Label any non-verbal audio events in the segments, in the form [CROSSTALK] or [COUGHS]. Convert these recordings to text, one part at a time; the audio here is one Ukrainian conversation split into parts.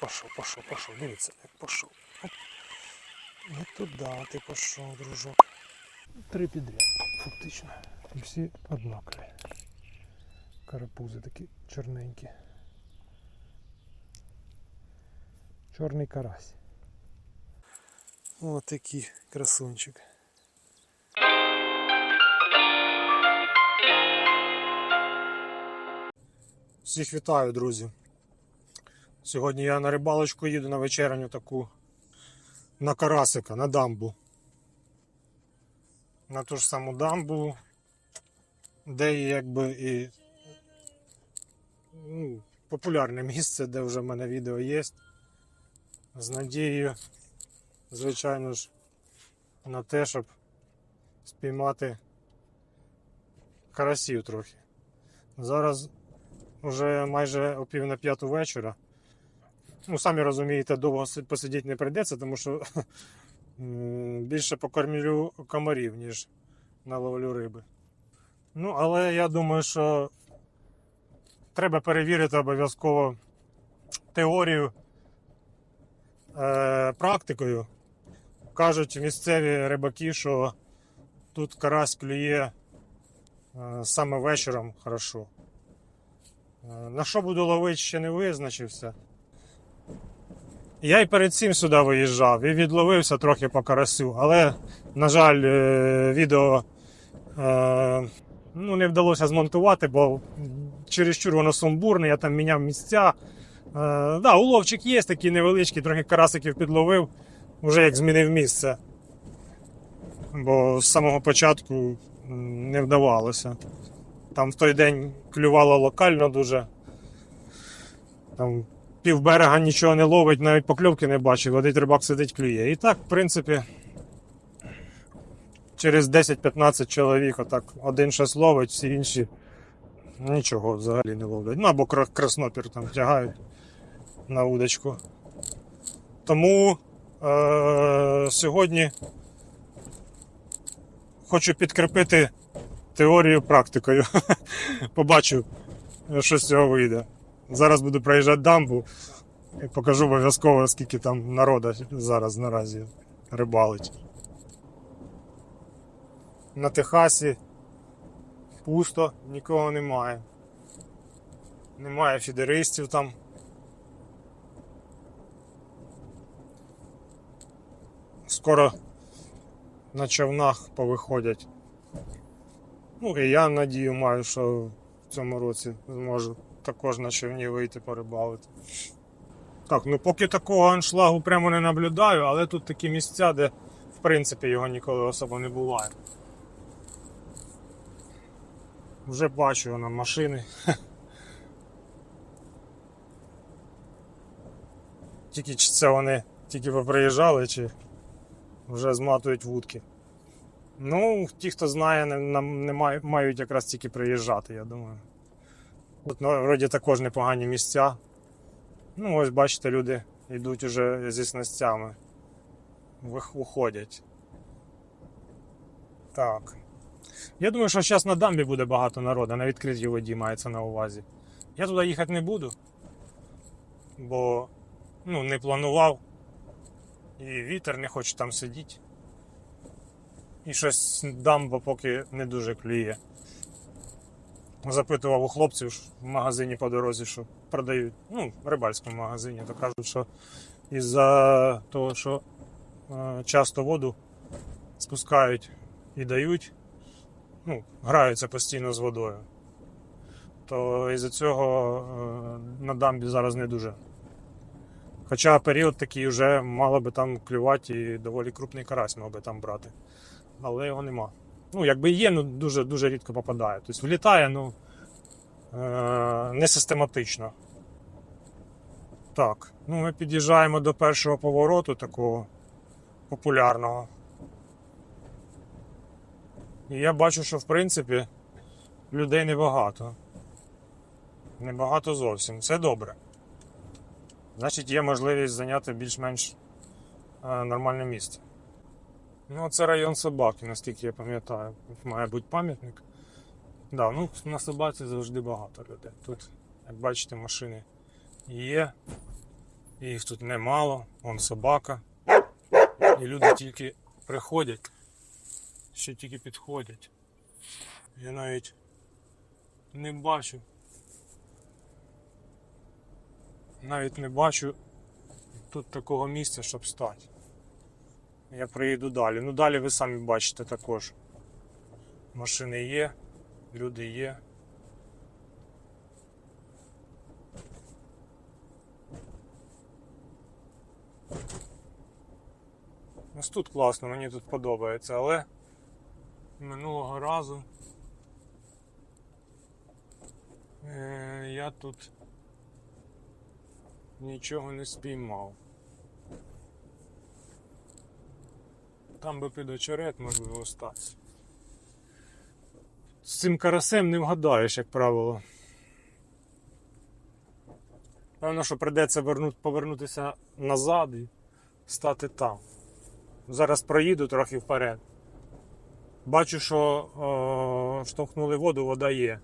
пішов, пішов, пішов. Дивіться, як пішов. Оп. Не туди ти пішов, дружок. Три підряд, фактично. Всі однакові. Карапузи такі чорненькі. Чорний карась. Ось такий красунчик. Всіх вітаю, друзі. Сьогодні я на рибалочку їду на вечерню таку на карасика, на дамбу. На ту ж саму дамбу, де якби і ну, популярне місце, де вже в мене відео є. З надією, звичайно ж, на те, щоб спіймати карасів трохи. Зараз вже майже о пів на п'яту вечора. Ну, самі розумієте, довго посидіти не прийдеться, тому що [LAUGHS] більше покормлю комарів, ніж наловлю риби. Ну, але я думаю, що треба перевірити обов'язково теорію е, практикою. Кажуть місцеві рибаки, що тут карась клює е, саме вечором хорошо. Е, На що буду ловити, ще не визначився. Я й перед цим сюди виїжджав і відловився трохи по карасю, але, на жаль, е, відео е, ну, не вдалося змонтувати, бо чересчур воно сумбурне, я там міняв місця. Е, да, уловчик є такий невеличкий, трохи карасиків підловив, вже як змінив місце. Бо з самого початку не вдавалося. Там в той день клювало локально дуже. Там пів берега нічого не ловить, навіть покльовки не бачив, один рибак сидить клює. І так, в принципі, через 10-15 чоловік, отак один щось ловить, всі інші нічого взагалі не ловлять. Ну або краснопір там тягають на удочку. Тому е- сьогодні хочу підкріпити теорію практикою. [LAUGHS] Побачу, що з цього вийде. Зараз буду проїжджати дамбу і покажу обов'язково, скільки там народу зараз наразі рибалить. На Техасі пусто, нікого немає. Немає фідеристів там. Скоро на човнах повиходять. Ну і я надію маю, що в цьому році зможу також на човні вийти порибалити. Так, ну поки такого аншлагу прямо не наблюдаю, але тут такі місця, де в принципі його ніколи особо не буває. Вже бачу на машини. [LAUGHS] Тільки чи це вони тільки поприїжджали, чи вже зматують вудки. Ну, ті, хто знає, не, не мають якраз тільки приїжджати, я думаю. От, ну, вроді також непогані місця. Ну, ось бачите, люди йдуть уже зі снастями. Вих- Уходять. Так. Я думаю, що зараз на дамбі буде багато народу, на відкритій воді мається на увазі. Я туди їхати не буду, бо ну, не планував. І вітер не хоче там сидіти. І щось дамба поки не дуже клює. Запитував у хлопців в магазині по дорозі, що продають, ну, в рибальському магазині, то кажуть, що із-за того, що е, часто воду спускають і дають, ну, граються постійно з водою, то із-за цього е, на дамбі зараз не дуже. Хоча період такий вже мало би там клювати і доволі крупний карась мав би там брати. Але його нема. Ну, якби є, ну дуже дуже рідко попадає. Тобто влітає, ну е- не систематично. Так, ну ми під'їжджаємо до першого повороту такого популярного. І я бачу, що в принципі людей небагато. Небагато зовсім. Це добре. Значить, є можливість зайняти більш-менш е, нормальне місце. Ну, це район собаки, наскільки я пам'ятаю. Має бути пам'ятник. Да, ну, на собаці завжди багато людей. Тут, як бачите, машини є. Їх тут немало, вон собака. І люди тільки приходять, ще тільки підходять. Я навіть не бачу. Навіть не бачу тут такого місця, щоб стати. Я приїду далі. Ну далі ви самі бачите також. Машини є, люди є. Ось тут класно, мені тут подобається, але минулого разу е, я тут нічого не спіймав. Там би під очерет можливо статися. З цим карасем не вгадаєш, як правило. Певно, що прийдеться вернути, повернутися назад і стати там. Зараз проїду трохи вперед. Бачу, що о, штовхнули воду, вода є.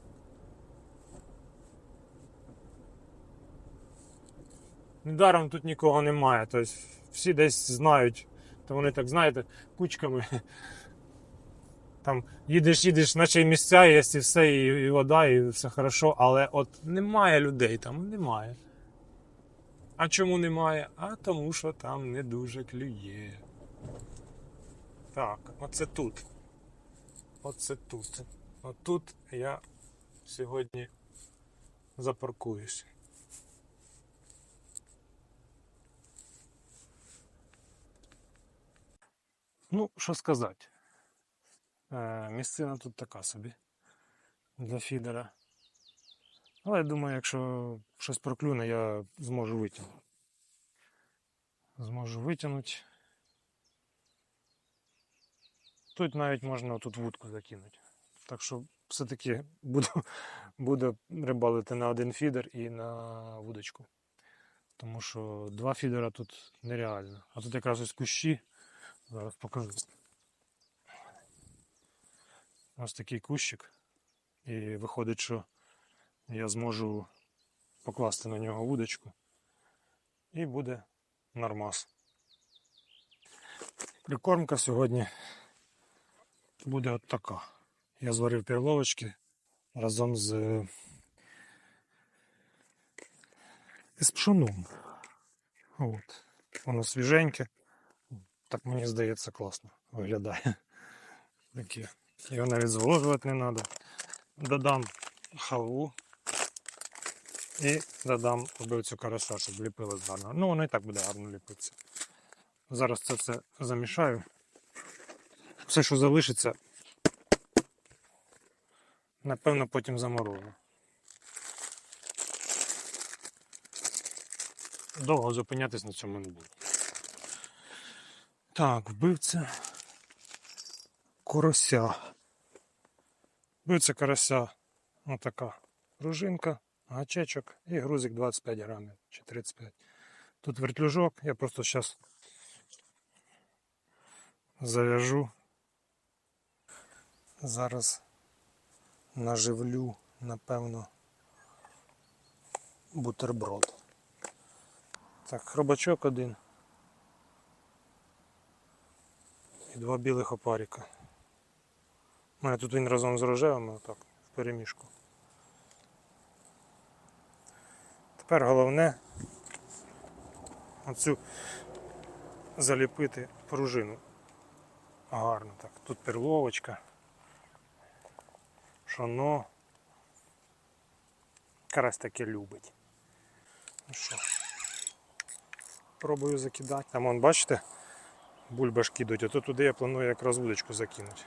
Недаром тут нікого немає. Тобто всі десь знають, то вони так, знаєте, кучками. Там їдеш, їдеш, наче і місця є, і все, і, вода, і все хорошо, але от немає людей там, немає. А чому немає? А тому що там не дуже клює. Так, оце тут. Оце тут. Отут я сьогодні запаркуюсь. Ну, що сказати. Е, місцина тут така собі для фідера. Але я думаю, якщо щось проклюне, я зможу витягнути. Зможу витягнути. Тут навіть можна тут вудку закинути. Так що все-таки буду, [LAUGHS] буду рибалити на один фідер і на вудочку. Тому що два фідера тут нереально. А тут якраз ось кущі. Зараз покажу. Ось такий кущик. І виходить, що я зможу покласти на нього вудочку. І буде нормас. Прикормка сьогодні буде от така. Я зварив перловочки разом з, з пшоном. От. Воно свіженьке. Так мені здається класно виглядає. [LAUGHS] Таке. Його навіть зволожувати не треба. Додам халву і додам вбивцю карася, щоб ліпилось гарно. Ну, воно і так буде гарно ліпитися. Зараз це все замішаю. Все, що залишиться, напевно, потім заморожу. Довго зупинятись на цьому не буду. Так, вбивця корося. Вбивця карася отака пружинка, гачечок і грузик 25 грамів чи 35. Тут вертлюжок, я просто зараз зав'яжу. Зараз наживлю, напевно, бутерброд. Так, хробачок один. І два білих опаріка. У мене тут він разом з рожевими, отак, в перемішку. Тепер головне оцю заліпити пружину. Гарно так. Тут перловочка. Шоно. Карась таке любить. Ну що, пробую закидати. Там вон, бачите, бульбашки йдуть, а то туди я планую якраз вудочку закинути.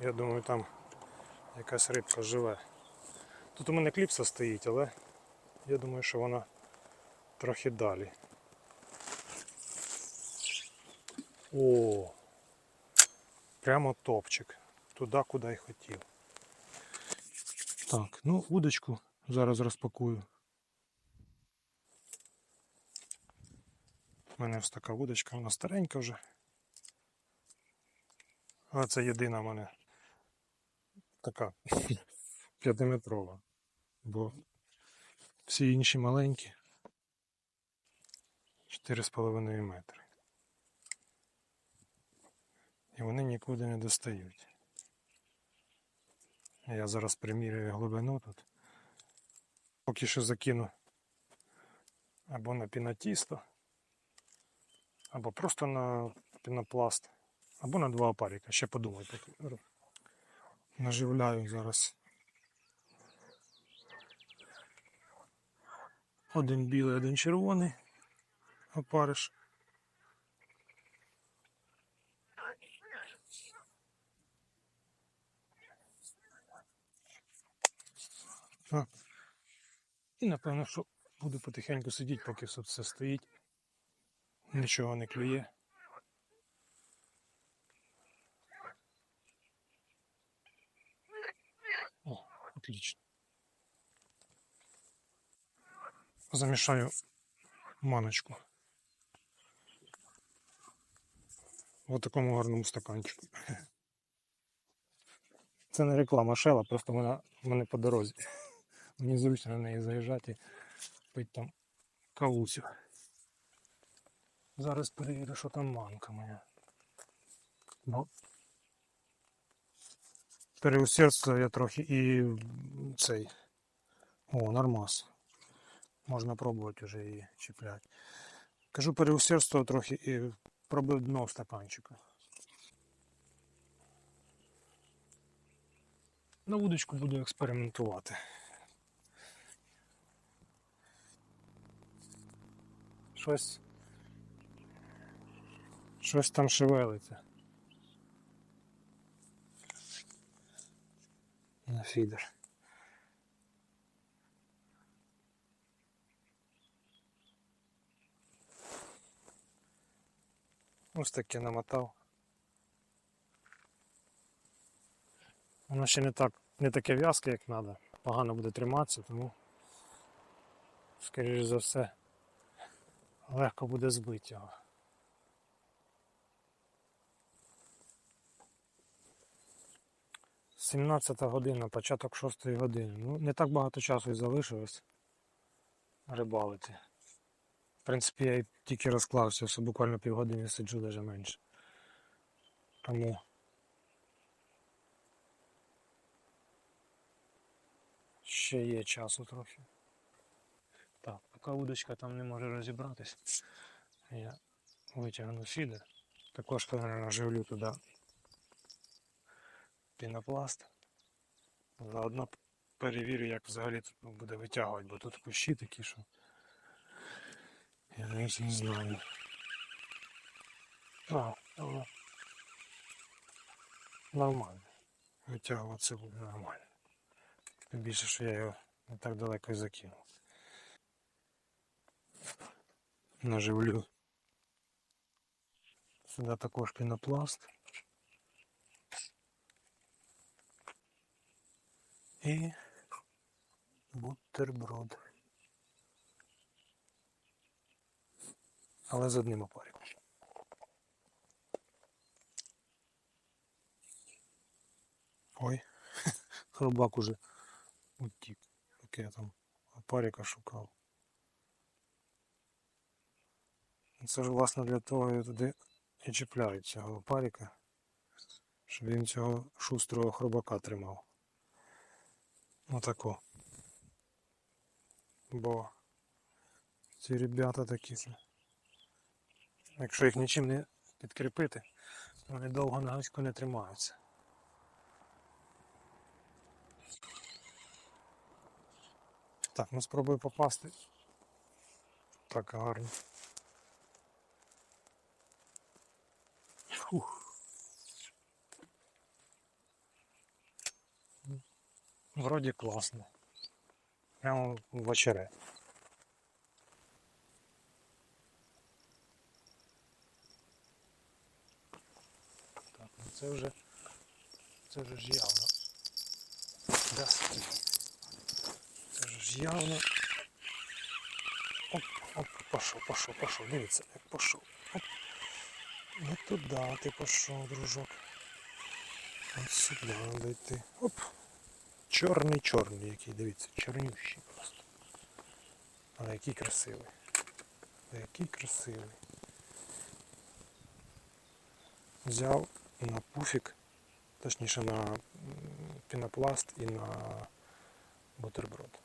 Я думаю, там якась рибка живе. Тут у мене кліпса стоїть, але я думаю, що вона трохи далі. О! Прямо топчик. Туди, куди й хотів. Так, ну удочку зараз розпакую. У мене ось така вудочка, вона старенька вже. А це єдина в мене така [LAUGHS] п'ятиметрова. Бо всі інші маленькі. 4,5 метри. І вони нікуди не достають. Я зараз приміряю глибину тут. Поки що закину або на пінатісто, або просто на пінопласт, або на два опарика. Ще подумаю. поки. Наживляю зараз. Один білий, один червоний опариш. А. І напевно, що буду потихеньку сидіти, поки все стоїть. Нічого не клює. О, отлично. Замішаю маночку. В такому гарному стаканчику. [LAUGHS] Це не реклама шела, просто вона мене по дорозі. [LAUGHS] Мені зручно на неї заїжджати пити там кавусю. Зараз перевірю, що там манка моя. Бо переусердствую я трохи і цей. О, нормас. Можна пробувати вже її чіпляти. Кажу, переусердствував трохи і пробив дно стаканчика. На вудочку буду експериментувати. Щось. Щось там шевелиться. На фідер. Ось таке намотав. Воно ще не так, не таке в'язке, як треба. Погано буде триматися, тому, скоріш за все, легко буде збити його. Сімнадцята година, початок шостої години. Ну, не так багато часу і залишилось рибалити. В принципі, я тільки розклався, що буквально півгодини сиджу, навіть менше. Тому ще є часу трохи. Так, поки удочка там не може розібратись, я витягну фідер. Також наживлю туди пінопласт. Заодно перевірю, як взагалі тут буде витягувати, бо тут кущі такі, що я навіть не знаю. А, але нормально. Витягуватися буде нормально. Тим більше, що я його не так далеко закинув. Наживлю. Сюди також пінопласт. І бутерброд. Але з одним опариком. Ой, [LAUGHS] хробак уже утік. Поки я там опарика шукав. Це ж власне для того я туди і чіпляють цього опарика, щоб він цього шустрого хробака тримав. Отако. Бо ці ребята такі. Якщо їх нічим не підкріпити, вони довго на гачку не тримаються. Так, ну спробую попасти. Так гарно. Фух. Вроді класно. Прямо в очере. Так, ну це вже це вже ж явно. Здравствуйте. Це ж явно. Оп, оп, пошов, пошов, пошов. Дивіться, як пошов. Оп. Не туди ти пішов, дружок. Ось сюди треба йти. Оп. Чорний чорний який, дивіться, чорнющий просто. Але який красивий. Який красивий. Взяв на пуфік, точніше на пінопласт і на бутерброд.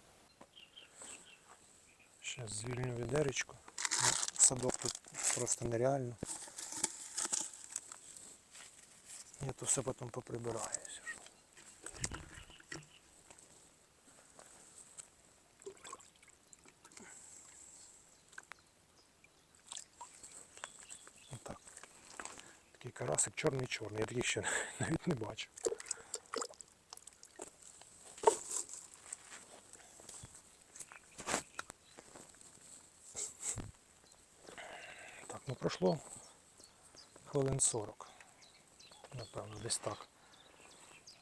Зараз звільню відеречко. Ну, Садок тут просто нереально. Я то все потім поприбираю. якщо що. Отак. Такий карасик чорний-чорний, я таких ще [LAUGHS] навіть не бачив. Так, ну пройшло хвилин 40. Напевно, десь так.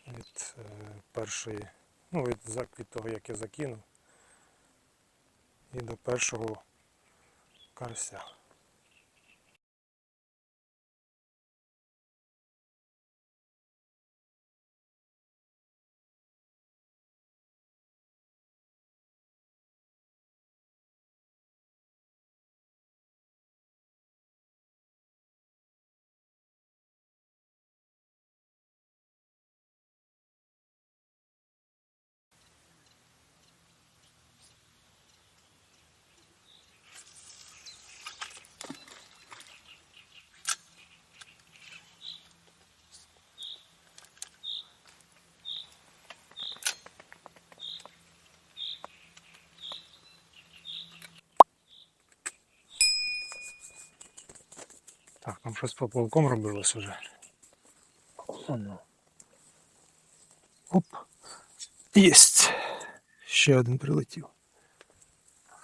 Від е, першої, ну від, від того, як я закинув, і до першого карася. Там щось поплавком робилось уже. Оно. Оп. Єсть. Ще один прилетів.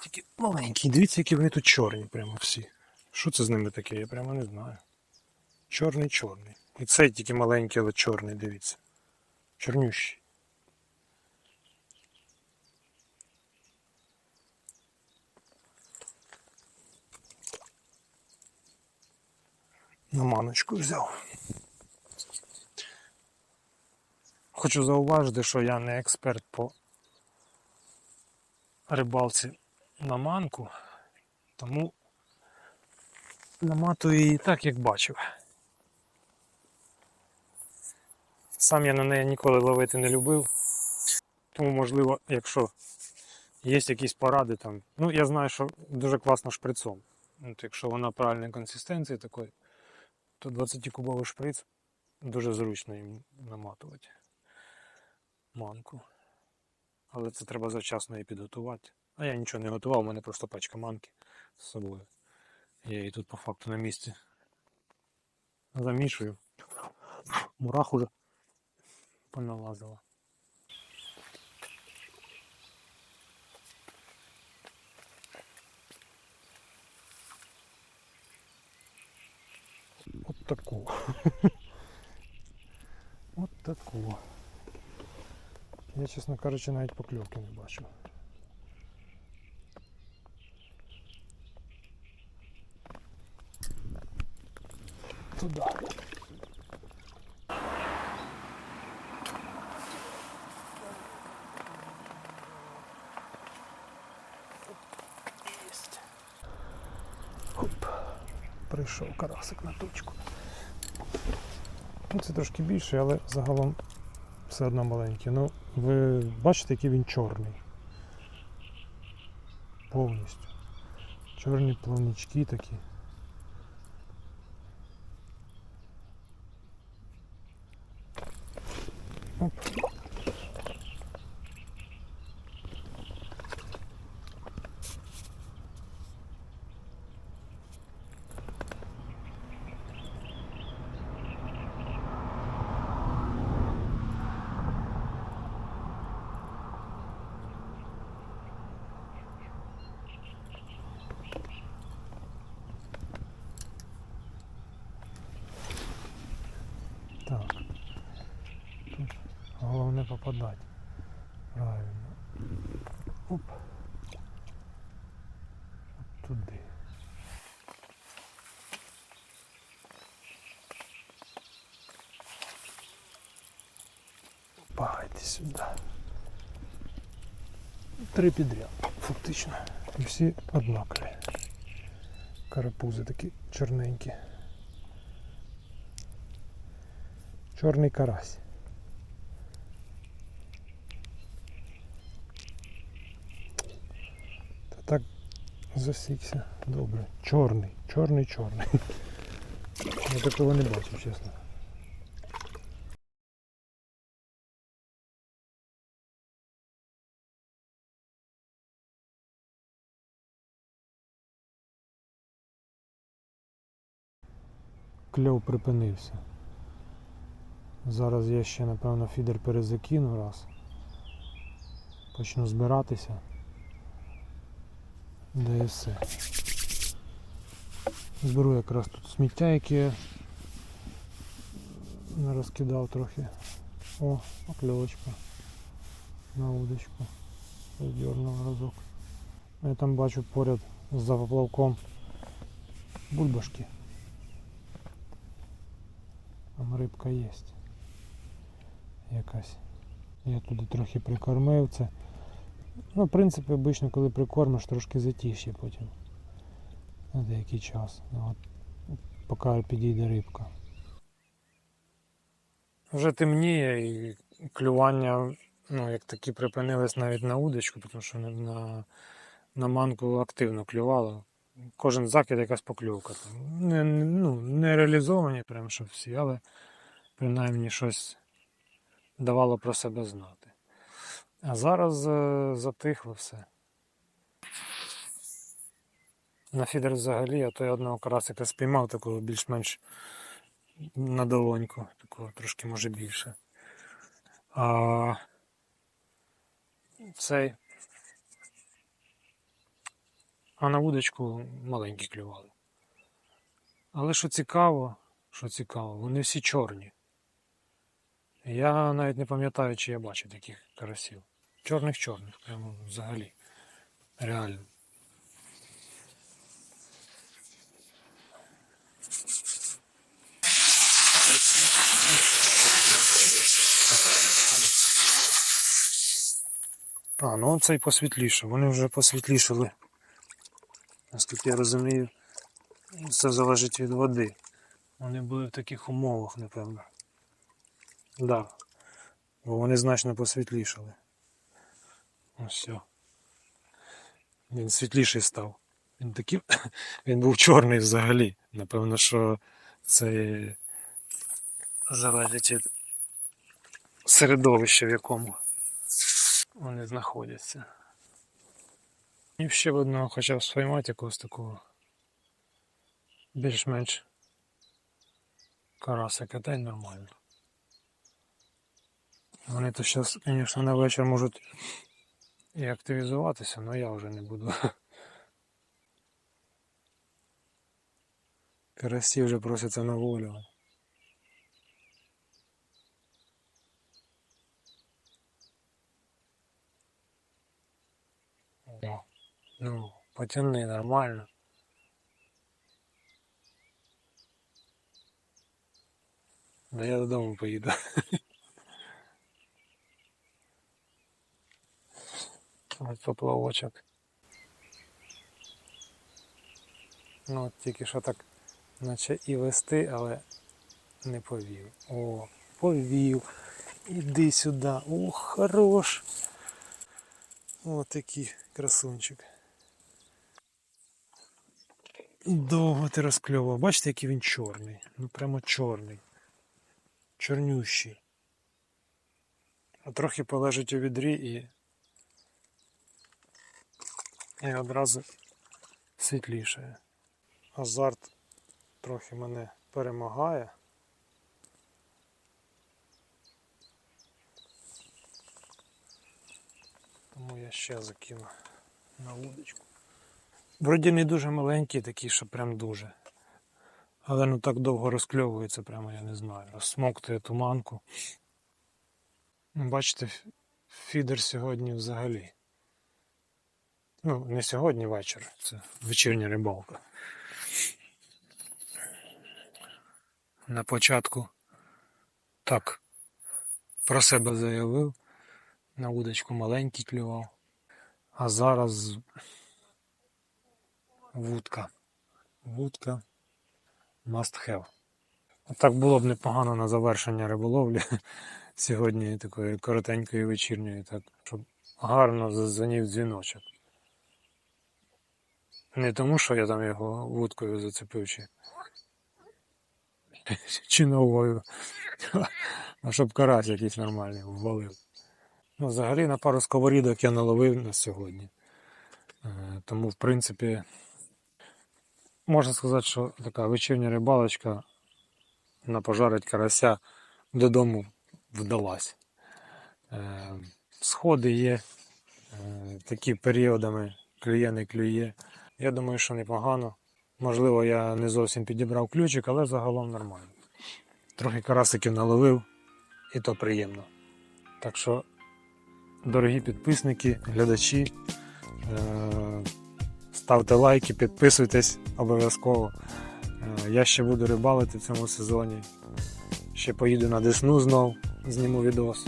Тільки маленький. Дивіться, які вони тут чорні прямо всі. Що це з ними таке? Я прямо не знаю. Чорний чорний. І цей тільки маленький, але чорний, дивіться. Чорнющий. На маночку взяв. Хочу зауважити, що я не експерт по рибалці на манку, тому наматую її так, як бачив. Сам я на неї ніколи ловити не любив. Тому, можливо, якщо є якісь поради там. Ну, я знаю, що дуже класно шприцом. От якщо вона правильної консистенції такої, то 20-кубовий шприц дуже зручно їм наматувати манку. Але це треба завчасно її підготувати. А я нічого не готував, у мене просто пачка манки з собою. Я її тут по факту на місці замішую. Мурах уже поналазила. От таку. От таку. Я, чесно кажучи, навіть покльовки не. Єсть. Хоп. Прийшов карасик на точку. Ну, це трошки більше, але загалом все одно маленький. Ну, ви бачите, який він чорний. Повністю. Чорні плавнички такі. Оп. Так. Тут головне попадати. Правильно. Оп. От туди. Пагайте сюди. Три підряд, фактично. І всі однакові. Карапузи такі чорненькі. Чорний карась. Та так засікся. Добре. Чорний, чорний, чорний. Я такого не бачив, чесно. Кльов припинився. Зараз я ще, напевно, фідер перезакину раз. Почну збиратися. Да і все. Зберу якраз тут сміття, яке я не розкидав трохи. О, покльовочка на удочку. Задернув разок. Я там бачу поряд за поплавком бульбашки. Там рибка є. Якась. Я туди трохи прикормив це. Ну, в принципі, обично, коли прикормиш, трошки затіші потім. На деякий час. Ну, от, поки підійде рибка. Вже темніє і клювання, ну, як такі припинились навіть на удочку, тому що на, на, манку активно клювало. Кожен закид якась. Не, не- ну, не реалізовані, прям що всі, але принаймні щось давало про себе знати. А зараз е, затихло все. На фідер взагалі, а то я одного карасика спіймав такого більш-менш на долоньку, такого трошки може більше. А цей. А на вудочку маленькі клювали. Але що цікаво, що цікаво, вони всі чорні. Я навіть не пам'ятаю, чи я бачив таких карасів. Чорних-чорних, прямо взагалі. Реально. А, ну цей посвітліше. Вони вже посвітлішали. Наскільки я розумію, це залежить від води. Вони були в таких умовах, напевно. Да. Бо вони значно посвітлішали. Все. Він світліший став. Він такий. [COUGHS] Він був чорний взагалі. Напевно, що це залежить від середовища, в якому вони знаходяться. І ще б одного хоча б спіймати якогось такого більш-менш карасика, та нормально. Вони то зараз, звісно, на вечір можуть і активізуватися, але я вже не буду. [LAUGHS] Карасі вже просяться на волю. Ну, потяни нормально. Да я додому поїду. [LAUGHS] Ось поплавочок. Ну, от тільки що так, наче і вести, але не повів. О, повів. Іди сюди. О, хорош. О, такий красунчик. Довго ти розкльовував. Бачите, який він чорний. Ну прямо чорний. Чорнющий. А трохи полежить у відрі і. І одразу світліше. Азарт трохи мене перемагає. Тому я ще закину на удочку. Вроді не дуже маленький, такий, що прям дуже. Але ну так довго розкльовується, прямо я не знаю. Розсмоктує туманку. Ну, Бачите, фідер сьогодні взагалі. Ну, не сьогодні вечір, це вечірня рибалка. На початку так про себе заявив. На удочку маленький клював. А зараз вудка Вудка must have. Так було б непогано на завершення риболовлі [LAUGHS] сьогодні такої коротенької вечірньої, так, щоб гарно зазвонів дзвіночок. Не тому, що я там його вудкою зацепив чи, [LAUGHS] чи новою, [LAUGHS] а щоб карась якийсь нормальний ввалив. Ну, взагалі на пару сковорідок я наловив на сьогодні. Е, Тому, в принципі, можна сказати, що така вечірня рибалочка на пожарить карася додому вдалась. Е, Сходи є, е, такі періодами клює, не клює. Я думаю, що непогано. Можливо, я не зовсім підібрав ключик, але загалом нормально. Трохи карасиків наловив, і то приємно. Так що, дорогі підписники, глядачі, е, ставте лайки, підписуйтесь обов'язково. Е, Я ще буду рибалити в цьому сезоні. Ще поїду на Десну знов, зніму відос.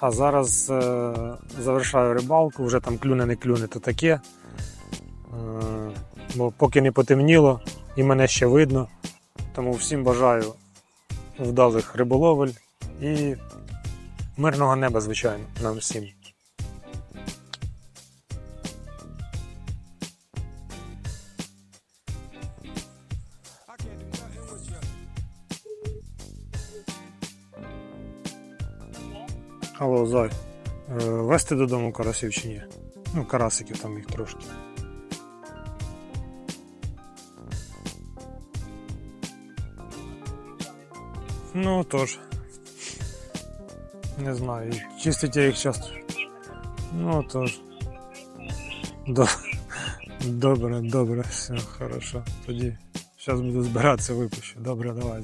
А зараз е, завершаю рибалку, вже там клюне не клюне, то таке. Е, бо поки не потемніло і мене ще видно. Тому всім бажаю вдалих риболовель і мирного неба, звичайно, нам всім. Алло, Зай. Е, Вести додому карасів чи ні? Ну, карасиків там їх трошки. Ну тож. Не знаю. Чистить я їх часто. Ну тож. Добре, добре, все, хорошо. Тоді зараз буду збиратися, випущу. Добре, давай.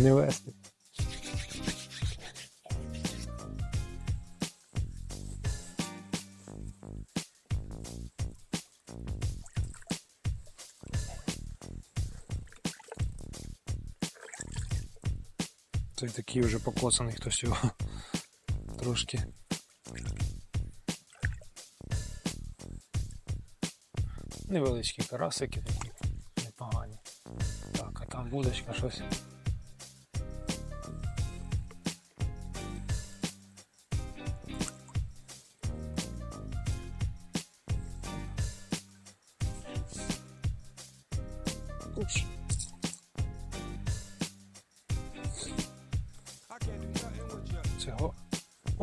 Не вести. Це такий вже покосаний хтось його трошки. Невеличкі карасики такі непогані. Так, а там будочка щось.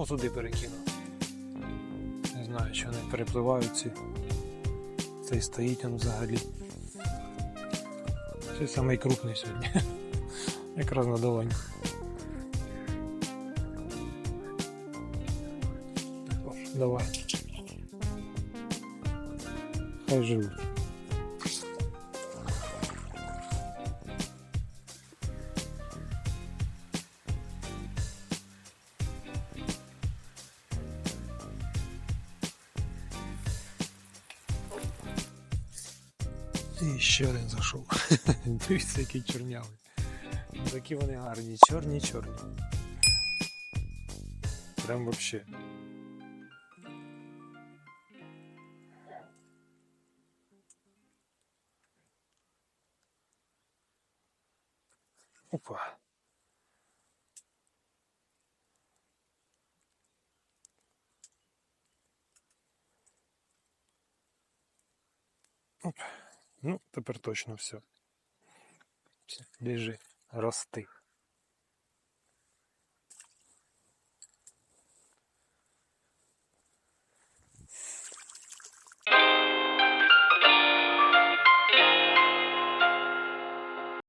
Отуди перекинув. Не знаю, чи вони перепливають ці. Цей стоїть він взагалі. Це самий сьогодні. [LAUGHS] Якраз на долоньку. О, Давай. Хай живуть. І ще один зайшов. [LAUGHS] Дивіться, який чорнявий. Такі вони гарні, чорні, чорні. Прям вообще. Опа. Ну, тепер точно все. Біжи, рости.